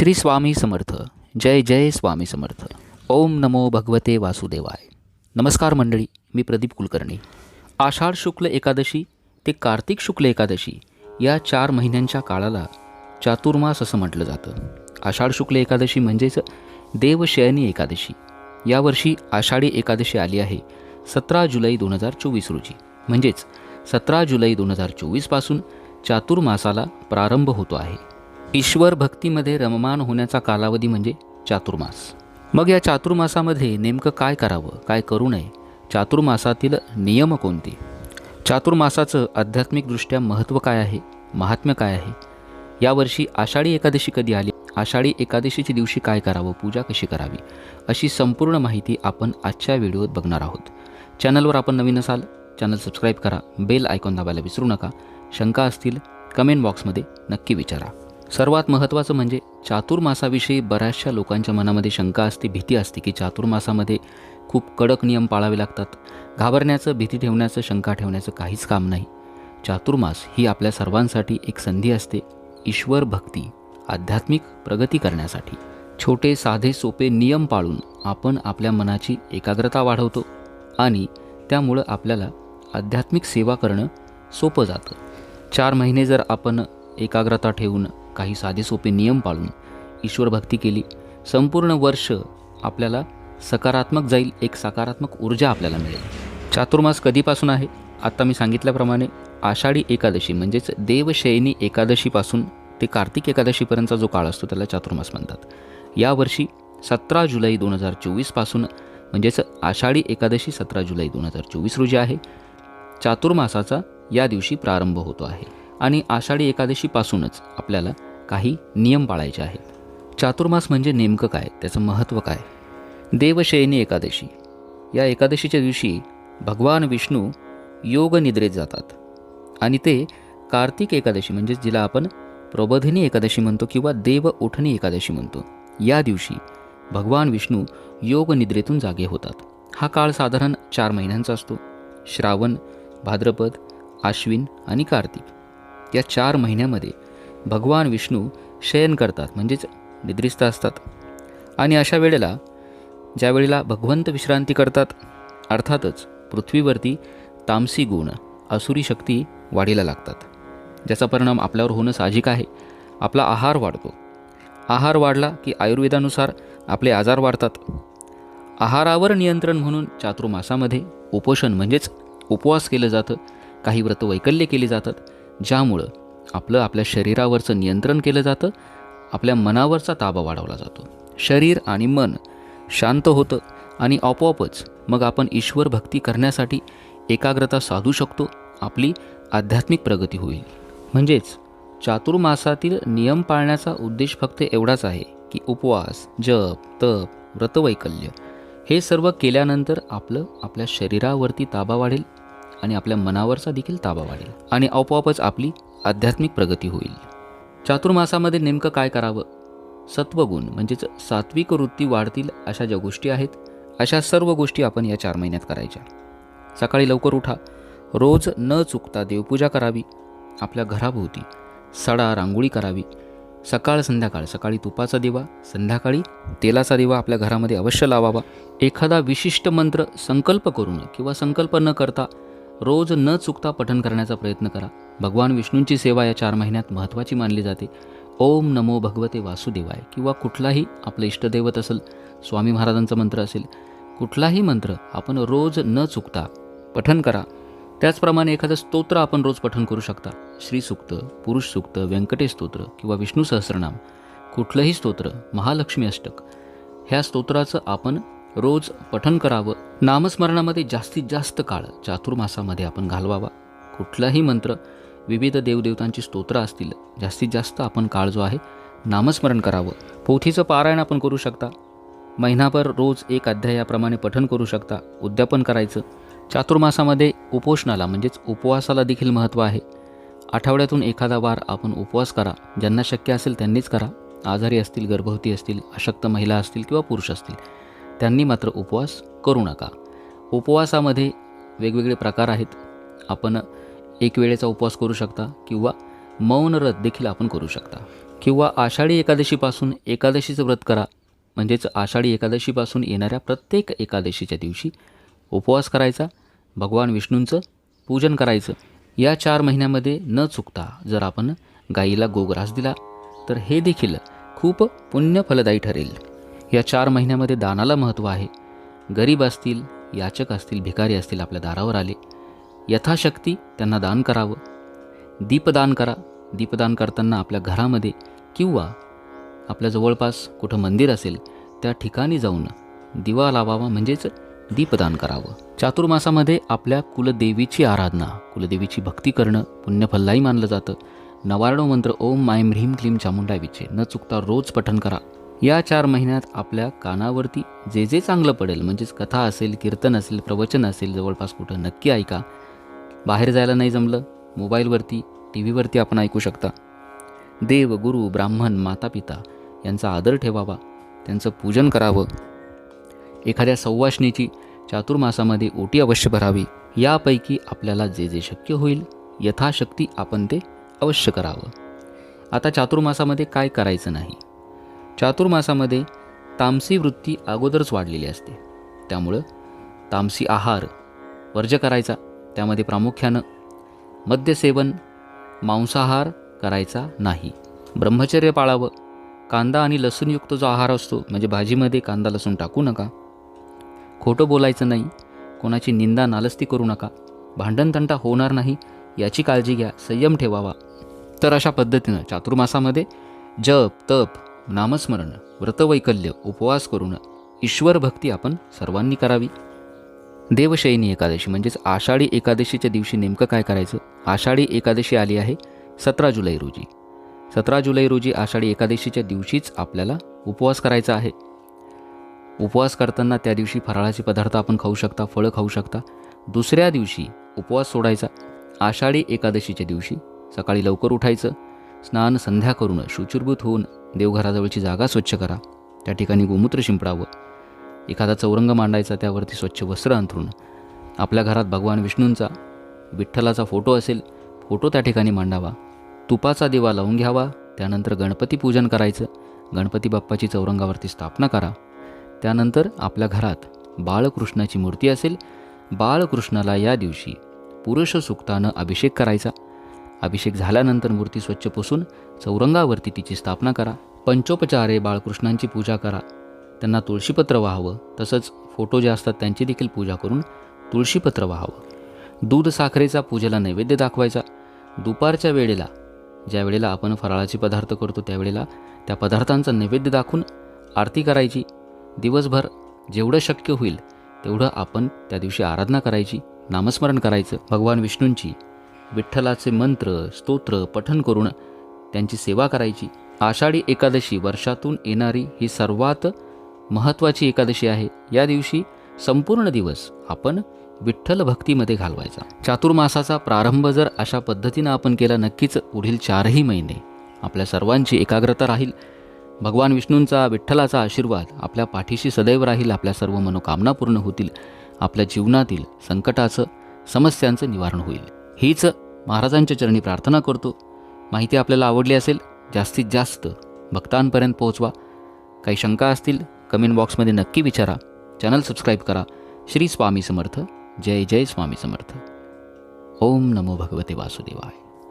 श्री स्वामी समर्थ. जय जय स्वामी समर्थ. ओम नमो भगवते वासुदेवाय. नमस्कार मंडळी मी प्रदीप कुलकर्णी. आषाढ शुक्ल एकादशी ते कार्तिक शुक्ल एकादशी या चार महिन्यांच्या काळाला चातुर्मास असं म्हटलं जातं. आषाढ शुक्ल एकादशी म्हणजेच देवशयनी एकादशी. यावर्षी आषाढी एकादशी आली आहे सतरा जुलै दोन हजार चोवीस रोजी. म्हणजेच सतरा जुलै दोन हजार चोवीसपासून चातुर्मासाला प्रारंभ होतो आहे. ईश्वर भक्तीमध्ये रममान होण्याचा कालावधी म्हणजे चातुर्मास. मग या चातुर्मासामध्ये नेमकं काय करावं काय करू नये चातुर्मासातील नियम कोणते? चातुर्मासाचं आध्यात्मिकदृष्ट्या महत्त्व काय आहे महात्म्य काय आहे? यावर्षी आषाढी एकादशी कधी आली? आषाढी एकादशीच्या दिवशी काय करावं पूजा कशी करावी? अशी संपूर्ण माहिती आपण आजच्या व्हिडिओत बघणार आहोत. चॅनलवर आपण नवीन असाल चॅनल सबस्क्राईब करा बेल आयकॉन दाबायला विसरू नका. शंका असतील कमेंट बॉक्समध्ये नक्की विचारा. सर्वात महत्त्वाचं म्हणजे चातुर्मासाविषयी बऱ्याचशा लोकांच्या मनामध्ये शंका असते भीती असते की चातुर्मासामध्ये खूप कडक नियम पाळावे लागतात. घाबरण्याचं भीती ठेवण्याचं शंका ठेवण्याचं काहीच काम नाही. चातुर्मास ही आपल्या सर्वांसाठी एक संधी असते ईश्वर भक्ती आध्यात्मिक प्रगती करण्यासाठी. छोटे साधे सोपे नियम पाळून आपण आपल्या मनाची एकाग्रता वाढवतो आणि त्यामुळं आपल्याला आध्यात्मिक सेवा करणं सोपं जातं. चार महिने जर आपण एकाग्रता ठेवून काही साधे सोपे नियम पाळून ईश्वर भक्ती केली. संपूर्ण वर्ष आपल्याला सकारात्मक जाईल एक सकारात्मक ऊर्जा आपल्याला मिळेल. चातुर्मास कधीपासून आहे? आत्ता मी सांगितल्याप्रमाणे आषाढी एकादशी म्हणजेच देवशयनी एकादशीपासून ते कार्तिक एकादशीपर्यंतचा जो काळ असतो त्याला चातुर्मास म्हणतात. यावर्षी सतरा जुलै दोन हजार चोवीसपासून म्हणजेच आषाढी एकादशी सतरा जुलै दोन हजार चोवीस रोजी आहे. चातुर्मासाचा या दिवशी प्रारंभ होतो आहे. आणि आषाढी एकादशीपासूनच आपल्याला काही नियम पाळायचे आहेत. चातुर्मास म्हणजे नेमकं काय? त्याचं महत्त्व काय? देवशयनी एकादशी. या एकादशीच्या दिवशी भगवान विष्णू योग निद्रेत जातात. आणि ते कार्तिक एकादशी म्हणजे जिला आपण प्रबोधिनी एकादशी म्हणतो किंवा देव उठणी एकादशी म्हणतो या दिवशी भगवान विष्णू योग निद्रेतून जागे होतात. हा काळ साधारण चार महिन्यांचा असतो. श्रावण भाद्रपद आश्विन आणि कार्तिक. या चार महिन्यामध्ये भगवान विष्णू शयन करतात म्हणजेच निद्रिस्त असतात. आणि अशा वेळेला ज्या वेळेला भगवंत विश्रांती करतात अर्थातच पृथ्वीवरती तामसी गुण असुरी शक्ती वाढीला लागतात ज्याचा परिणाम आपल्यावर होणं साहजिक आहे. आपला आहार वाढतो. आहार वाढला की आयुर्वेदानुसार आपले आजार वाढतात. आहारावर नियंत्रण म्हणून चातुर्मासामध्ये उपोषण म्हणजेच उपवास केलं जातं. काही व्रत वैकल्य केली जातात ज्यामुळं आपलं आपल्या शरीरावरचं नियंत्रण केलं जातं आपल्या मनावरचा ताबा वाढवला जातो. शरीर आणि मन शांत होतं आणि आपोआपच मग आपण ईश्वर भक्ती करण्यासाठी एकाग्रता साधू शकतो आपली आध्यात्मिक प्रगती होईल. म्हणजेच चातुर्मासातील नियम पाळण्याचा उद्देश फक्त एवढाच आहे की उपवास जप तप व्रतवैकल्य हे सर्व केल्यानंतर आपलं आपल्या शरीरावरती ताबा वाढेल आणि आपल्या मनावरचा देखील ताबा वाढेल आणि आपोआपच आपली आध्यात्मिक प्रगती होईल. चातुर्मासामध्ये नेमकं काय करावं? सत्वगुण म्हणजेच सात्विक वृत्ती वाढतील अशा ज्या गोष्टी आहेत अशा सर्व गोष्टी आपण या चार महिन्यात करायच्या. सकाळी लवकर उठा. रोज न चुकता देवपूजा करावी. आपल्या घराभोवती सडा रांगोळी करावी. सकाळ संध्याकाळ. सकाळी तुपाचा दिवा संध्याकाळी तेलाचा दिवा आपल्या घरामध्ये अवश्य लावावा. एखादा विशिष्ट मंत्र संकल्प करून किंवा संकल्प न करता रोज न चुकता पठण करण्याचा प्रयत्न करा. भगवान विष्णूंची सेवा या चार महिन्यात महत्त्वाची मानली जाते. ओम नमो भगवते वासुदेवाय. किंवा कुठलाही आपलं इष्टदैवत असेल स्वामी महाराजांचा मंत्र असेल कुठलाही मंत्र आपण रोज न चुकता पठण करा. त्याचप्रमाणे एखादं स्तोत्र आपण रोज पठण करू शकता. श्रीसूक्त पुरुष सूक्त व्यंकटेश स्तोत्र किंवा विष्णू सहस्रनाम. कुठलंही स्तोत्र महालक्ष्मी अष्टक. ह्या स्तोत्राचं आपण रोज पठन करावं. नामस्मरणामध्ये जास्तीत जास्त काळ चातुर्मासामध्ये आपण घालवावा. कुठलाही मंत्र विविध देवदेवतांची स्तोत्र असतील जास्तीत जास्त आपण काळ जो आहे नामस्मरण करावं. पोथीचं पारायण आपण करू शकता. महिनाभर रोज एक अध्यायाप्रमाणे पठन करू शकता. उद्यापन करायचं. चातुर्मासामध्ये उपोषणाला म्हणजेच उपवासाला देखील महत्त्व आहे. आठवड्यातून एखादा वार आपण उपवास करा. ज्यांना शक्य असेल त्यांनीच करा. आजारी असतील गर्भवती असतील अशक्त महिला असतील किंवा पुरुष असतील त्यांनी मात्र उपवास करू नका. उपवासामध्ये वेगवेगळे प्रकार आहेत. आपण एक वेळेचा उपवास करू शकता किंवा मौन व्रत देखील आपण करू शकता. किंवा आषाढी एकादशीपासून एकादशीचं व्रत करा. म्हणजेच आषाढी एकादशीपासून येणाऱ्या प्रत्येक एकादशीच्या दिवशी उपवास करायचा भगवान विष्णूंचं पूजन करायचं. या चार महिन्यामध्ये न चुकता जर आपण गाईला गोग्रास दिला तर हे देखील खूप पुण्यफलदायी ठरेल. या चार महिन्यामध्ये दानाला महत्त्व आहे. गरीब असतील याचक असतील भिकारी असतील आपल्या दारावर आले. यथाशक्ती त्यांना दान करावं. दीपदान करा. दीपदान करताना आपल्या घरामध्ये किंवा आपल्या जवळपास कुठं मंदिर असेल त्या ठिकाणी जाऊन दिवा लावावा म्हणजेच दीपदान करावं. चातुर्मासामध्ये आपल्या कुलदेवीची आराधना कुलदेवीची भक्ती करणं पुण्यफलदायी मानलं जातं. नवारणो मंत्र ओम मायम ह्रीम क्लीम चामुंडा विचे. न चुकता रोज पठन करा. या चार महिन्यात आपल्या कानावरती जे जे चांगलं पडेल म्हणजेच कथा असेल कीर्तन असेल प्रवचन असेल जवळपास कुठं नक्की ऐका. बाहेर जायला नाही जमलं मोबाईलवरती टी व्हीवरती आपण ऐकू शकता. देव गुरु ब्राह्मण माता पिता यांचा आदर ठेवावा त्यांचं पूजन करावं. एखाद्या सव्वाशणीची चातुर्मासामध्ये ओटी अवश्य भरावी यापैकी आपल्याला जे जे शक्य होईल यथाशक्ती आपण ते अवश्य करावं. आता चातुर्मासामध्ये काय करायचं नाही? चातुर्मासामध्ये तामसी वृत्ती अगोदरच वाढलेली असते. त्यामुळं तामसी आहार वर्ज करायचा त्यामध्ये प्रामुख्यानं मद्यसेवन मांसाहार करायचा नाही. ब्रह्मचर्य पाळावं. कांदा आणि लसूणयुक्त जो आहार असतो म्हणजे भाजीमध्ये कांदा लसूण टाकू नका. खोटं बोलायचं नाही. कोणाची निंदा नालस्ती करू नका. भांडणतंटा होणार नाही याची काळजी घ्या. संयम ठेवावा. तर अशा पद्धतीनं चातुर्मासामध्ये जप तप नामस्मरण व्रतवैकल्य उपवास करून ईश्वर भक्ती आपण सर्वांनी करावी. देवशयनी एकादशी म्हणजेच आषाढी एकादशीच्या दिवशी नेमकं काय करायचं? आषाढी एकादशी आली आहे सतरा जुलै रोजी. सतरा जुलै रोजी आषाढी एकादशीच्या दिवशीच आपल्याला उपवास करायचा आहे. उपवास करताना त्या दिवशी फराळाचे पदार्थ आपण खाऊ शकता फळं खाऊ शकता. दुसऱ्या दिवशी उपवास सोडायचा. आषाढी एकादशीच्या दिवशी सकाळी लवकर उठायचं. स्नान संध्या करून शुचिर्भूत होऊन देवघराजवळची जागा स्वच्छ करा. त्या ठिकाणी गोमूत्र शिंपडावं. एखादा चौरंग मांडायचा त्यावरती स्वच्छ वस्त्र अंथरून. आपल्या घरात भगवान विष्णूंचा विठ्ठलाचा फोटो असेल फोटो त्या ठिकाणी मांडावा. तुपाचा दिवा लावून घ्यावा. त्यानंतर गणपती पूजन करायचं. गणपती बाप्पाची चौरंगावरती स्थापना करा. त्यानंतर आपल्या घरात बाळकृष्णाची मूर्ती असेल बाळकृष्णाला या दिवशी पुरुष सुक्तानं अभिषेक करायचा. अभिषेक झाल्यानंतर मूर्ती स्वच्छ पुसून चौरंगावरती तिची स्थापना करा. पंचोपचारे बाळकृष्णांची पूजा करा. त्यांना तुळशीपत्र वाहावं. तसंच फोटो जे असतात त्यांची देखील पूजा करून तुळशीपत्र वाहावं. दूध साखरेचा पूजेला नैवेद्य दाखवायचा. दुपारच्या वेळेला ज्या वेळेला आपण फराळाचे पदार्थ करतो त्यावेळेला त्या पदार्थांचा नैवेद्य दाखवून आरती करायची. दिवसभर जेवढं शक्य होईल तेवढं आपण त्या दिवशी आराधना करायची. नामस्मरण करायचं. भगवान विष्णूंची विठ्ठलाचे मंत्र स्तोत्र पठन करून त्यांची सेवा करायची. आषाढी एकादशी वर्षातून येणारी ही सर्वात महत्त्वाची एकादशी आहे. या दिवशी संपूर्ण दिवस आपण विठ्ठल भक्तीमध्ये घालवायचा. चातुर्मासाचा प्रारंभ जर अशा पद्धतीनं आपण केला नक्कीच पुढील चारही महिने आपल्या सर्वांची एकाग्रता राहील. भगवान विष्णूंचा विठ्ठलाचा आशीर्वाद आपल्या पाठीशी सदैव राहील आपल्या सर्व मनोकामना पूर्ण होतील आपल्या जीवनातील संकटाचं समस्यांचं निवारण होईल. हीच महाराजांच्या चरणी प्रार्थना करतो. माहिती आपल्याला आवडली असेल जास्तीत जास्त भक्तांपर्यंत पोहोचवा. काही शंका असतील कमेंट बॉक्समध्ये नक्की विचारा. चॅनल सबस्क्राईब करा. श्री स्वामी समर्थ. जय जय स्वामी समर्थ. ओम नमो भगवते वासुदेवाय.